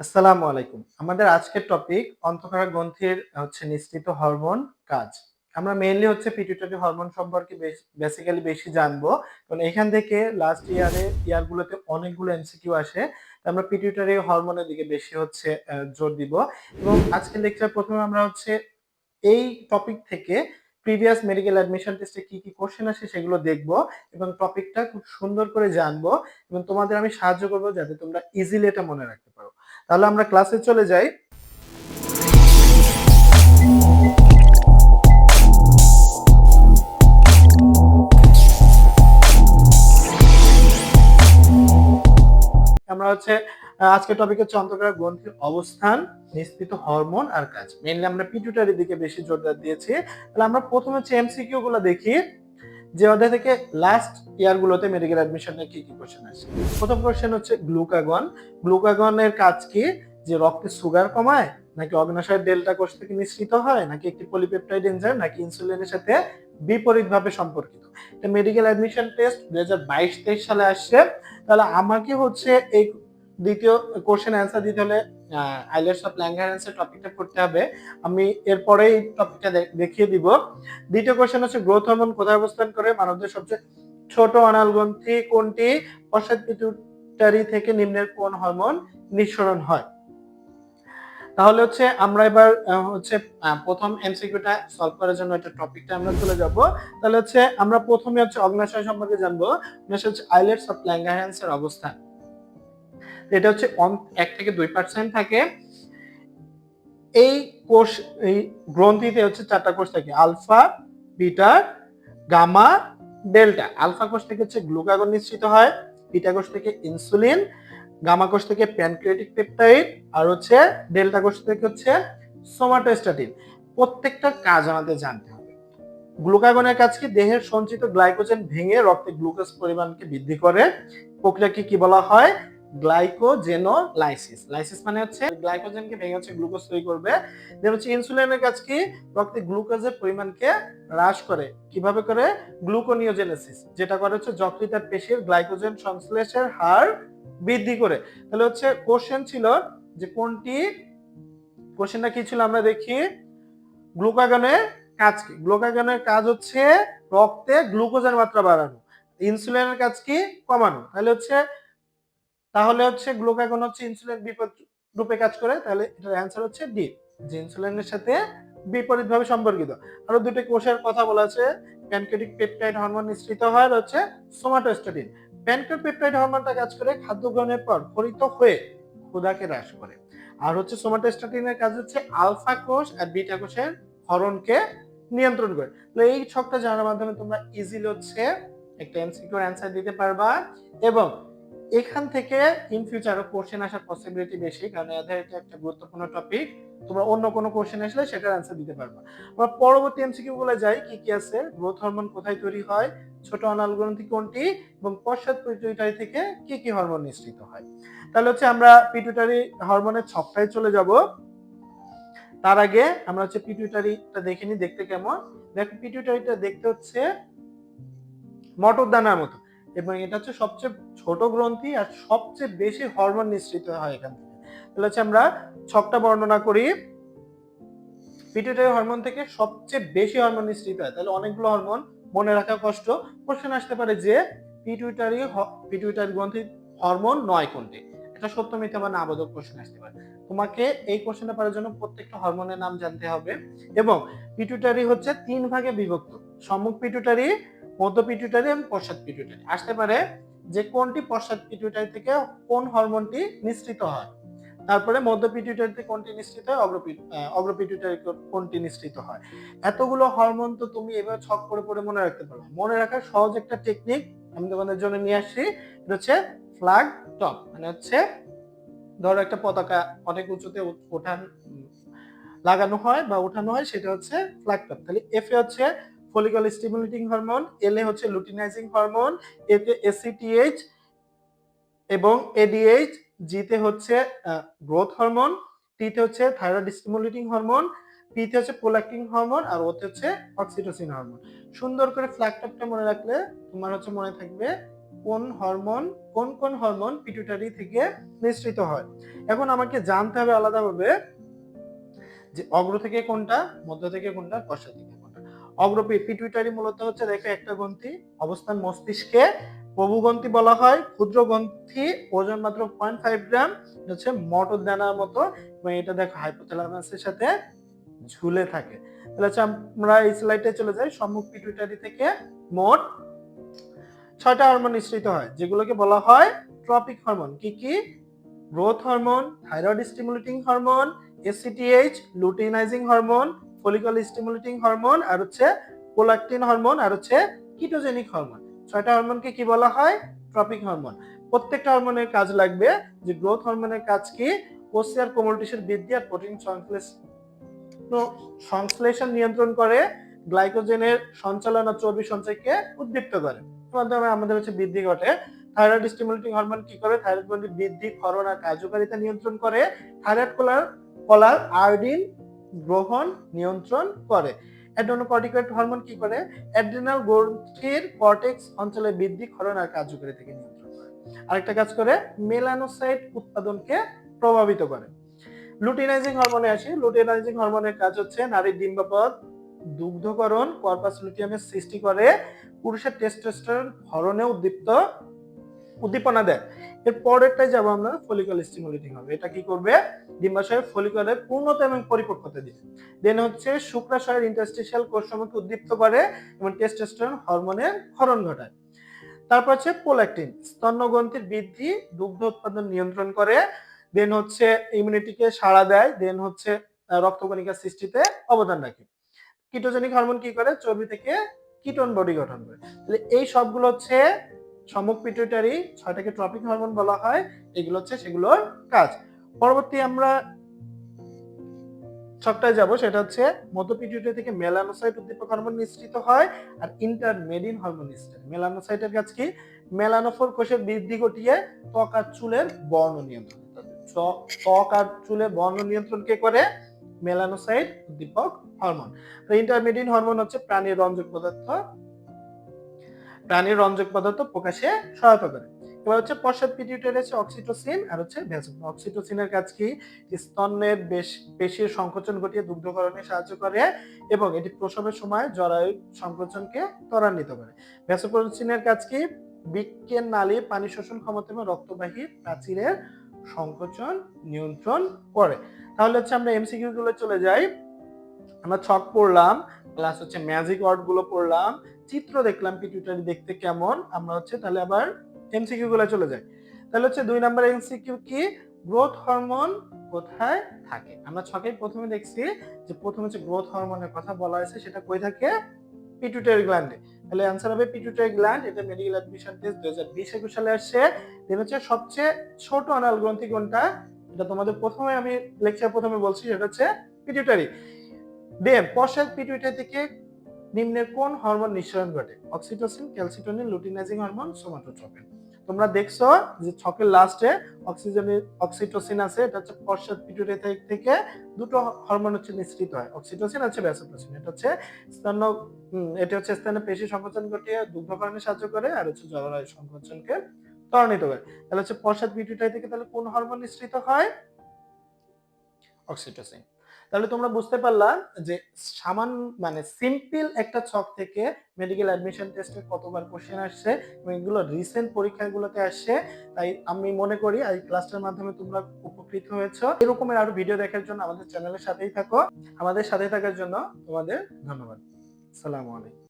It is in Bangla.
আসসালামু আলাইকুম। আমাদের আজকের টপিক অন্তঃক্ষরা গ্রন্থির, হচ্ছে নিঃসৃত হরমোন কাজ। আমরা মেইনলি হচ্ছে পিটুইটারি হরমোন সম্পর্কে বেসিক্যালি বেশি জানব। কারণ এখান থেকে লাস্ট ইয়ারে ইয়ারগুলোতে অনেকগুলো এমসিকিউ আসে। আমরা পিটুইটারি হরমোনের দিকে বেশি হচ্ছে জোর দিব। এবং আজকের লেকচার প্রথমে আমরা হচ্ছে এই টপিক থেকে প্রিভিয়াস মেডিকেল অ্যাডমিশন টেস্টে কি কি কোশ্চেন আসে সেগুলো দেখব এবং টপিকটা খুব সুন্দর করে জানব এবং তোমাদের আমি সাহায্য করব যাতে তোমরা ইজিলি এটা মনে রাখতে পারো। তাহলে আমরা ক্লাসে চলে যাই। আমরা হচ্ছে আহ, আজকের টপিক হচ্ছে অন্তঃকরা গ্রন্থির অবস্থান নিঃসৃত হরমোন আর কাজ। মেইনলি আমরা পিটুটারির দিকে বেশি জোরদার দিয়েছি। তাহলে আমরা প্রথমে হচ্ছে এমসিকিউ গুলো দেখি। যে অধ্যায় থেকে লাস্ট ইয়ারগুলোতে মেডিকেল অ্যাডমিশনে কি কি কোশ্চেন আসে? প্রথম কোশ্চেন হচ্ছে গ্লুকাগন গ্লুকাগনের কাজ কি? যে রক্তে সুগার কমায়, নাকি অগ্নাশয় ডেল্টা কোষ থেকে নিঃসৃত হয়, নাকি একটি পলিপেপটাইড এনজাইম নাকি ইনসুলিনের সাথে বিপরীতভাবে সম্পর্কিত? এটা মেডিকেল অ্যাডমিশন টেস্ট দুই হাজার বাইশ তেইশ সালে আসছে। তাহলে আমাকে হচ্ছে এই দ্বিতীয় কোশ্চেন অ্যান্সার দিতে হলে আইলেটস অফ ল্যাঙ্গারেন্সের টপিকটা পড়তে হবে। আমি এরপরে এই টপিকটা দেখিয়ে দিব। দ্বিতীয় কোশ্চেন হচ্ছে গ্রোথ হরমোন কোথায় অবস্থান করে? মানবদের সবচেয়ে ছোট অনাল গ্রন্থি কোনটি? পশ্চাৎ থেকে নিম্নের কোন হরমোন নিঃসরণ হয়? তাহলে হচ্ছে আমরা এবার হচ্ছে প্রথম এমসিকিউটা সলভ করার জন্য একটা টপিকটা আমরা চলে যাব। তাহলে হচ্ছে আমরা প্রথমে হচ্ছে অগ্নাশয় সম্পর্কে জানব। অগ্নাশয় হচ্ছে আইলেটস অফ ল্যাঙ্গারহ্যান্স এর অবস্থান। এটা হচ্ছে এক থেকে দুই পার্সেন্ট থাকে। এই কোষ, এই গ্রন্থিতে হচ্ছে চারটা কোষ থাকে, alpha, beta, gamma, delta. Alpha কোষ থেকে হচ্ছে গ্লুকাগন নিঃসৃত হয়, বিটা কোষ থেকে ইনসুলিন, গামা কোষ থেকে প্যানক্রিয়াটিক পেপটাইড, আর হচ্ছে ডেল্টা কোষ থেকে হচ্ছে সোমাটোস্ট্যাটিন প্রত্যেকটা কাজ আমাদের জানতে হবে। গ্লুকাগনের কাজ কি? দেহের সঞ্চিত গ্লাইকোজেন ভেঙে রক্তে গ্লুকোজ পরিমাণকে বৃদ্ধি করে। প্রক্রিয়াকে কি বলা হয়? গ্লাইকোজেনোলাইসিস। লাইসিস মানে হচ্ছে গ্লাইকোজেনকে ভেঙে হচ্ছে গ্লুকোজ তৈরি করবে। দেন হচ্ছে ইনসুলিনের কাজ কি? রক্তে গ্লুকোজের পরিমাণকে হ্রাস করে। কীভাবে করে? গ্লুকোনিওজেনেসিস, যেটা করে হচ্ছে যকৃতার পেশির গ্লাইকোজেন সংশ্লেষের হার বৃদ্ধি করে। তাহলে হচ্ছে কোশ্চেন ছিল যে কোনটি? কোশ্চেনটা কি ছিল আমরা দেখি? গ্লুকাগনের কাজ কি? গ্লুকাগনের কাজ হচ্ছে রক্তে গ্লুকোজের মাত্রা বাড়ানো। ইনসুলিনের কাজ কি? কমানো। তাহলে হচ্ছে তাহলে হচ্ছে গ্লুকাগন হচ্ছে ইনসুলিন বিপদ রূপে কাজ করে, তাহলে এটার অ্যান্সার হচ্ছে ডি যে ইনসুলিনের সাথে বিপরীতভাবে সম্পর্কিত। আরও দুটো কোষের কথা বলা আছে প্যানক্রিয়াটিক পেপটাইড হরমোন নিঃসৃত হয় হচ্ছে সোমাটোস্ট্যাটিন প্যানক্রিয়াটিক পেপটাইড হরমোনটা কাজ করে খাদ্য গ্রহণের পর ফলিত হয়ে ক্ষুধাকে হ্রাস করে। আর হচ্ছে সোমাটোস্ট্যাটিনের কাজ হচ্ছে আলফা কোষ আর বিটা কোষের হরণকে নিয়ন্ত্রণ করে। তাহলে এই ছকটা জানার মাধ্যমে তোমরা ইজিলি হচ্ছে একটা এমসিকিউর অ্যান্সার দিতে পারবা এবং এখান থেকে ইন ফিউচারও কোশ্চেন আসার পসিবিলিটি বেশি, কারণ এদের এটা একটা গুরুত্বপূর্ণ টপিক তোমরা অন্য কোনো কোশ্চেন আসলে সেটার অ্যান্সার দিতে পারবে। আমরা পরবর্তী এমসিকিউ গুলো যাই, কি কি আছে? গ্রোথ হরমোন কোথায় তৈরি হয়? ছোট অনাল গ্রন্থি কোনটি? এবং পশ্চাৎ পিটুইটারি থেকে কি কি হরমোন নিঃসৃত হয়? তাহলে হচ্ছে আমরা পিটুইটারি হরমোনের ছকটায় চলে যাব। তার আগে আমরা হচ্ছে পিটুইটারিটা দেখে দেখতে কেমন? দেখো পিটুইটারিটা দেখতে হচ্ছে মটর দানার মতো। এবং এটা হচ্ছে সবচেয়ে ছোট গ্রন্থি আর সবচেয়ে বেশি হরমোন নিঃসৃত হয় এখান থেকে। তাহলে হচ্ছে আমরা ছকটা বর্ণনা করি। পিটুইটারি হরমোন থেকে সবচেয়ে বেশি হরমোন নিঃসৃত হয়। তাহলে অনেকগুলো হরমোন মনে রাখা কষ্ট। কোশ্চেন আসতে পারে যে পিটুইটারি পিটুইটারি গ্রন্থি হরমোন নয় কোনটি? এটা সত্য মিথ্যা বা নাবোধক কোশ্চেন আসতে পারে। তোমাকে এই কোশ্চেনটা পারার জন্য প্রত্যেকটা হরমোনের নাম জানতে হবে। এবং পিটুইটারি হচ্ছে তিন ভাগে বিভক্ত। সম্মুখ পিটুইটারি মধ্য পিটুইটারি এবং পশ্চাৎ পিটুইটারি আসতে পারে যে কোনটি পশ্চাৎ পিটুইটারি থেকে কোন হরমোনটি নিঃসৃত হয়। তারপরে মধ্য পিটুইটারি থেকে কোনটি নিঃসৃত হয়, অগ্র পিট- পিটুইটারি কোনটি নিঃসৃত হয়। এতগুলো হরমোন তো তুমি এবার ছক করে পড়ে মনে রাখতে পারবে। মনে রাখার সহজ একটা টেকনিক আমি তোমাদের জন্য নিয়ে আসছি। এটা হচ্ছে ফ্ল্যাগ টপ মানে হচ্ছে ধরো একটা পতাকা অনেক উঁচুতে ওঠান লাগানো হয় বা ওঠানো হয়, সেটা হচ্ছে ফ্ল্যাগ টপ তাহলে এফ হচ্ছে follicle stimulating hormone L A হচ্ছে লুটিনাইজিং হরমোন এতে এসিটিএইচ এবং এডিএইচ জিতে হচ্ছে গ্রোথ হরমোন টিতে হচ্ছে থাইরয়েড স্টিমুলেটিং হরমোন পিতে হচ্ছে প্রোল্যাক্টিন হরমোন আর ওতে হচ্ছে অক্সিটোসিন হরমোন সুন্দর করে ফ্ল্যাগ টপটা মনে রাখলে তোমার হচ্ছে মনে থাকবে কোন হরমোন কোন কোন হরমোন পিটুইটারি থেকে নিঃসৃত হয়। এখন আমাকে জানতে হবে আলাদাভাবে যে অগ্র থেকে কোনটা, মধ্য থেকে কোনটা, পশ্চাৎ থেকে কোনটা অগ্র পিটুইটারি মূলত হচ্ছে দেখো একটা গ্রন্থি, অবস্থান মস্তিষ্কে প্রভুগ্রন্থি বলা হয়, ক্ষুদ্র গ্রন্থি, ওজন মাত্র পয়েন্ট ফাইভ গ্রাম হচ্ছে মটর দানার মতো, এবং এটা দেখো হাইপোথ্যালামাসের সাথে ঝুলে থাকে। তাহলে হচ্ছে আমরা এই স্লাইডে চলে যাই, সম্মুখ পিটুইটারি থেকে মোট ছয়টা হরমোন নিঃসৃত হয়, যেগুলোকে বলা হয় ট্রপিক হরমোন কি কি? Growth hormone thyroid stimulating hormone ACTH luteinizing hormone follicle stimulating hormone আর হচ্ছে প্রোলাকটিন হরমোন আর হচ্ছে কিটোজেনিক হরমোন ছয়টা হরমোনকে কি বলা হয়? ট্রপিক হরমোন প্রত্যেকটা হরমোনের কাজ লাগবে যে গ্রোথ হরমোনের কাজ কি? কোষে আর কোমল টিস্যুর বৃদ্ধি আর প্রোটিন সংশ্লেষ সংশ্লেষণ নিয়ন্ত্রণ করে গ্লাইকোজেনের সঞ্চালন আর চর্বি সঞ্চয়কে উদ্দীপ্ত করে। মাধ্যমে আমাদের হচ্ছে বৃদ্ধি ঘটে। থাইরয়েড স্টিমুলেটিং হরমোন কি করে? থাইরয়েড গ্রন্থির বৃদ্ধি, ক্ষরণ আর কার্যকারিতা নিয়ন্ত্রণ করে। থাইরয়েড কলার কলার আয়োডিন গ্রহণ, নিয়ন্ত্রণ করে। অ্যাড্রেনোকর্টিকয়েড হরমোন কি করে? অ্যাড্রিনাল গ্রন্থির কর্টেক্স অঞ্চলে বৃদ্ধি, ক্ষরণ আর কার্যকারিতাকে নিয়ন্ত্রণ করে। আরেকটা কাজ করে, মেলানোসাইট উৎপাদনকে প্রভাবিত করে। লুটিনাইজিং হরমোনে আসি। লুটিনাইজিং হরমোনের কাজ হচ্ছে নারীর ডিম্বাপদ, দুগ্ধকরণ, কর্পাস লুটিয়ামের সৃষ্টি করে পুরুষের টেস্টোস্টেরন হরণে উদ্দীপ্ত উদ্দীপনা দেয়। এর পরেরটাই যাব আমরা ফলিকল স্টিমুলেটিং হবে। এটা কি করবে? ডিম্বাশয়ের ফলিকলের পূর্ণতা এবং পরিপক্কতা দিবে দেন হচ্ছে শুক্রাশয়ের ইন্টারস্টিশিয়াল কোষসমূহকে উদ্দীপ্ত করে এবং টেস্টোস্টেরন হরমোনের ক্ষরণ ঘটায়। তারপর হচ্ছে পোল্যাকটিন স্তন্যগ্রন্থির বৃদ্ধি, দুগ্ধ উৎপাদন নিয়ন্ত্রণ করে। দেন হচ্ছে ইমিউনিটিকে সাড়া দেয়। দেন হচ্ছে রক্তকণিকা সৃষ্টিতে অবদান রাখে। কিটোজেনিক হরমোন কি করে? চর্বি থেকে কিটোন বডি গঠন করে। তাহলে এই সবগুলো হচ্ছে সম্মুখ পিটুইটারি ছয়টাকে ট্রপিক হরমোন বলা হয়। এগুলো হচ্ছে সেগুলোর কাজ। পরবর্তী আমরা ছকটায় যাব, সেটা হচ্ছে মধ্য পিটুইটারি থেকে মেলানোসাইট উদ্দীপক হরমোন নিঃসৃত হয় আর ইন্টারমেডিন হরমোন নিঃসৃত মেলানোসাইটের কাজ কি? মেলানোফোর কোষের বৃদ্ধি ঘটিয়ে ত্বক আর চুলের বর্ণ নিয়ন্ত্রণ। ত্বক আর চুলের বর্ণ নিয়ন্ত্রণ কে করে? মেলানোসাইট উদ্দীপক হরমোন। ইন্টারমিডিয়েট হরমোন হচ্ছে প্রাণীর রঞ্জক পদার্থ। প্রাণীর রঞ্জক পদার্থ প্রকাশে সহায়তা করে। এবার হচ্ছে পশ্চাৎ পিটিউটারি হচ্ছে অক্সিটোসিন আর হচ্ছে ভ্যাসোফিন অক্সিটোসিনের কাজ কি? স্তনের পেশির সংকোচন ঘটিয়ে দুগ্ধকরণে সাহায্য করে এবং এটি প্রসবের সময় জরায়ু সংকোচনকে ত্বরান্বিত করে। ভ্যাসোপ্রোসিনের কাজ কি? বৃক্কের নালী, পানি শোষণ ক্ষমতা এবং রক্তবাহী প্রাচীরের সংকোচন নিয়ন্ত্রণ করে। তাহলে হচ্ছে আমরা এমসিকিউ গুলো চলে যাই। আমরা ছক পড়লাম প্লাস হচ্ছে ম্যাজিক ওয়ার্ডগুলো পড়লাম চিত্র দেখলাম পিটুইটারি দেখতে কেমন, আমরা হচ্ছে তাহলে আবার এমসিকিউ গুলো চলে যাই। তাহলে হচ্ছে দুই নাম্বার এমসিকিউ কি? গ্রোথ হরমোন কোথায় থাকে? আমরা ছকেই প্রথমে দেখছি যে প্রথমে হচ্ছে গ্রোথ হরমোনের কথা বলা হয়েছে, সেটা কই থাকে? পিটুইটারি গ্ল্যান্ডে তাহলে অ্যান্সার হবে পিটুইটারি গ্ল্যান্ড এটা মেডিকেল অ্যাডমিশন টেস্ট দুই হাজার বিশ একুশ সালে আসছে। দেন হচ্ছে সবচেয়ে ছোট অনাল গ্রন্থি কোনটা? এটা তোমাদের প্রথমে আমি লেকচার প্রথমে বলছি, সেটা হচ্ছে পিটুইটারি দেন পশ্চাৎ পিটুইটারি থেকে নিম্নের কোন হরমোন নিঃসরণ ঘটে? Oxytocin calcitonin luteinizing hormone somatotropin. তোমরা দেখছ যে ছকের লাস্টে অক্সিজেনের অক্সিটোসিন আছে এটা হচ্ছে পশ্চাৎ পিটুইটারি থেকে দুটো হরমোন হচ্ছে নিঃসৃত হয়। অক্সিটোসিন হচ্ছে ভ্যাসোপ্রেসিন এটা হচ্ছে স্তন্য উম, এটা হচ্ছে স্তনে পেশি সংকোচন ঘটিয়ে দুগ্ধকরণে সাহায্য করে আর হচ্ছে জরায়ু সংকোচনকে ত্বরান্বিত করে। তাহলে হচ্ছে পশ্চাৎ পিটুইটারি থেকে তাহলে কোন হরমোন নিঃসৃত হয়? অক্সিটোসিন। তাহলে তোমরা বুঝতে পারলা যে সামান মানে সিম্পল একটা ছক থেকে মেডিকেল অ্যাডমিশন টেস্টে কতবার কোশ্চেন আসছে এগুলো রিসেন্ট পরীক্ষাগুলোতে আসছে। তাই আমি মনে করি এই ক্লাসটার মাধ্যমে তোমরা উপকৃত হয়েছো। এরকমের আরও ভিডিও দেখার জন্য আমাদের চ্যানেলের সাথেই থাকো। আমাদের সাথে থাকার জন্য তোমাদের ধন্যবাদ। সালামু আলাইকুম।